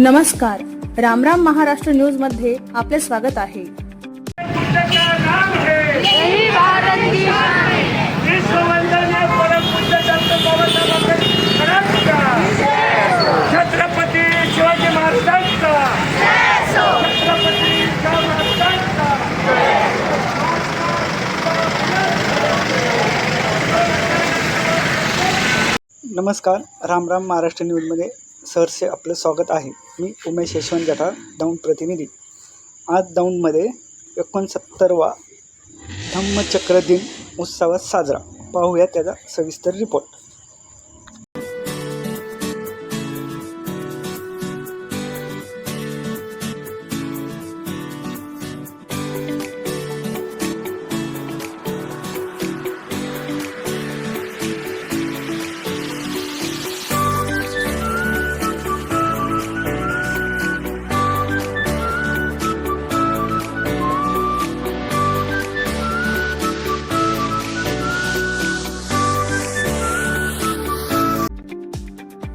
नमस्कार. रामराम महाराष्ट्र न्यूज़ मध्ये आपले स्वागत आहे. छत्रपती शिवाजी महाराजांचा. नमस्कार. राम राम महाराष्ट्र न्यूज़ न्यूजमध्ये सहर्षे आपलं स्वागत आहे. मी उमेश यशवंत जठार दौंड प्रतिनिधी. आज दौंडमध्ये एकोणसत्तरवा धम्मचक्र दिन उत्सवात साजरा. पाहूया त्याचा सविस्तर रिपोर्ट